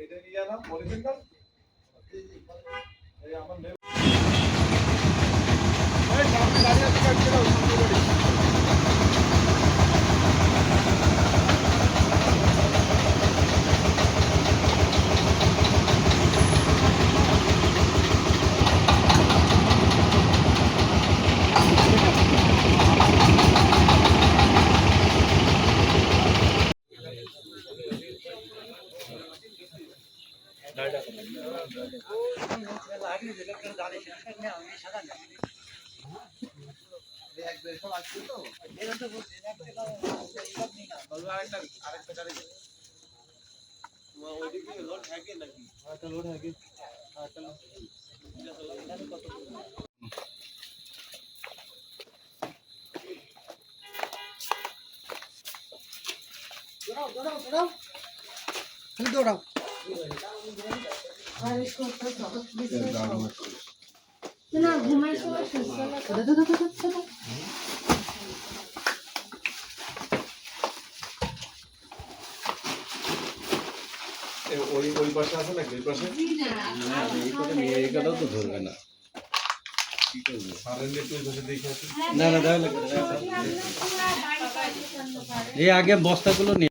এটা আমার নেম ওই সামনে দাঁড়িয়ে আছে কাটতে দাও সামনে গাড়ি না ঘুমের সময় সুস্থ ওই ওই পাশে আছে নাকি? ওই পাশে? এইটাও তো ধরবে না। সারেন্ডি একটু ওই পাশে দেখে না না তাহলে এই আগে বস্তাগুলো নিয়ে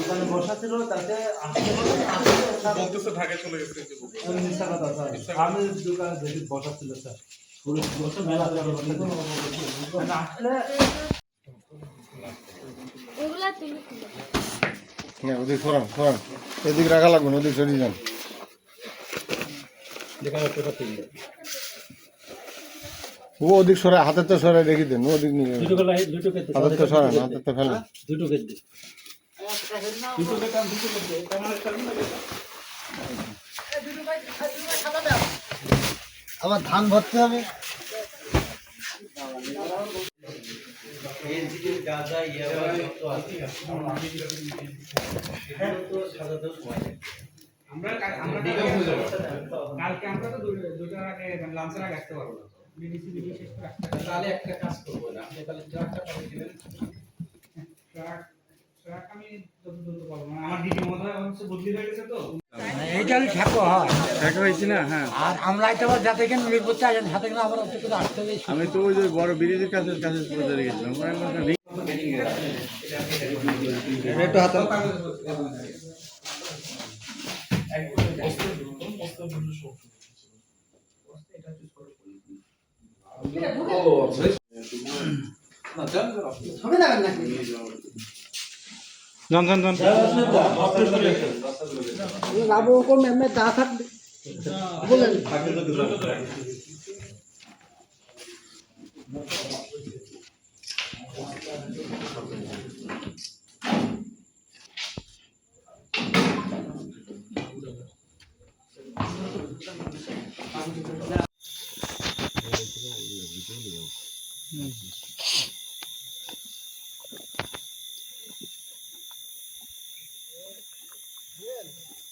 তাতে আসতে বলতেছে ঢাকায় চলে গেছে মিথ্যা কথা স্যার। আমি দোকানে দেখি বসা ছিল স্যার পুরো বসে মেলা বসে। হ্যাঁ ওদিক সরান সরান এদিক রাখা লাগবে না ওদিক সরিয়ে যান। ও ওদিক সরাই হাতের তো সরাই রেখে দেন ওদিক নিয়ে হাতের তো সরান হাতের তো ফেলেন দুটো কেটে আবার ধান ভরতে হবে। গাঁজা ইয়াবা যত আছে আমরা কা- আমরা কালকে আমরা তো দু- দুটার আগে মানে লাঞ্চের আগে আসতে পারব না বিডিসি বিডি শেষ করে আসতে পারব তাহলে একটা কাজ করব। না আপনি তাহলে ট্রাকটা পাঠিয়ে দিবেন। ট্রাক আমি হয়ে হয় হয়েছি না হ্যাঁ আর আমরা এটা যাতে কেন কেন আসতে আমি তো ওই যে বড় ব্রিজের কাছে কাছে গেছিলাম একটু হাতে জন জন জন লাভ কোন এমনি দা থাকবে বলেন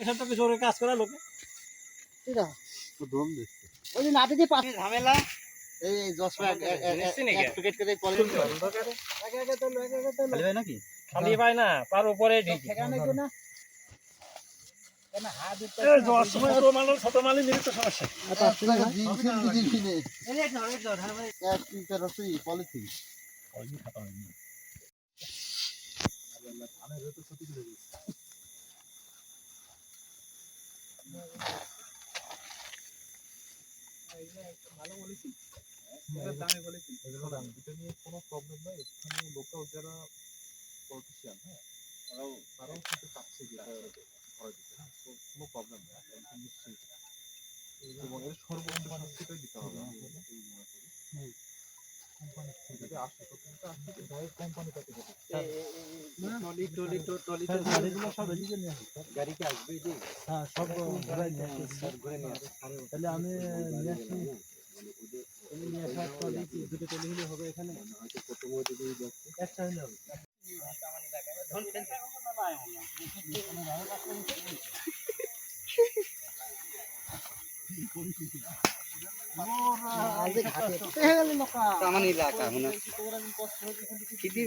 এসব তো কিছু ওর কাজ করা লোক। ওই নাতে যে পাশে ঝামেলা এই দশ এক প্যাকেট করে খালি হয় নাকি? খালি পায় না পার উপরে সেখানে না যাওয়ার সময় আরও মানুষ তো সমস্যা। এক লিটার হচ্ছে পলিথিন। এটা নিয়ে কোনো প্রবলেম নাই। এখানে লোকাল যারা পলিটিশিয়ান হ্যাঁ তারাও তারাও কিন্তু চাচ্ছে যে এটা ধরা দিতে হ্যাঁ তো কোনো প্রবলেম নেই একদম নিশ্চিত এবং এর সর্বোচ্চ শাস্তিটাই দিতে হবে আমি এই মনে করি। কোম্পানি থেকে আসে প্রথমটা আসে ডাইরেক্ট কোম্পানি থেকে যেতে গাড়িগুলো সব এদিকে নিয়ে আসি গাড়ি কি আসবে হ্যাঁ সব ঘুরাই নিয়ে আসি তাহলে আমি নিয়ে আসি। আমি নিয়ে আসার পর দেখি দুটো টলি হলে হবে এখানে? একটা হলে হবে। আমার এলাকা মানে খিদি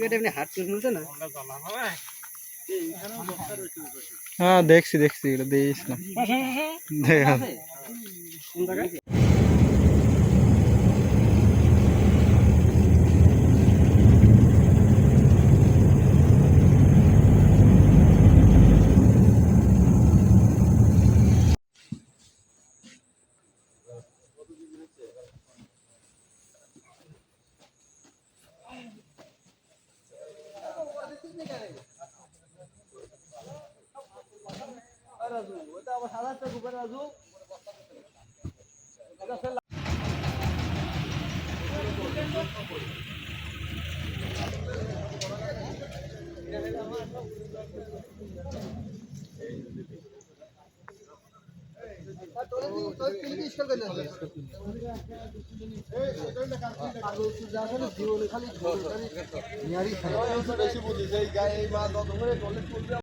বেটে এমনি হাত চুল মিলছে না হ্যাঁ দেখছি দেখছি এটা দিস না দেখা বেশি বুঝিস এই গায়ে এই মাছ করে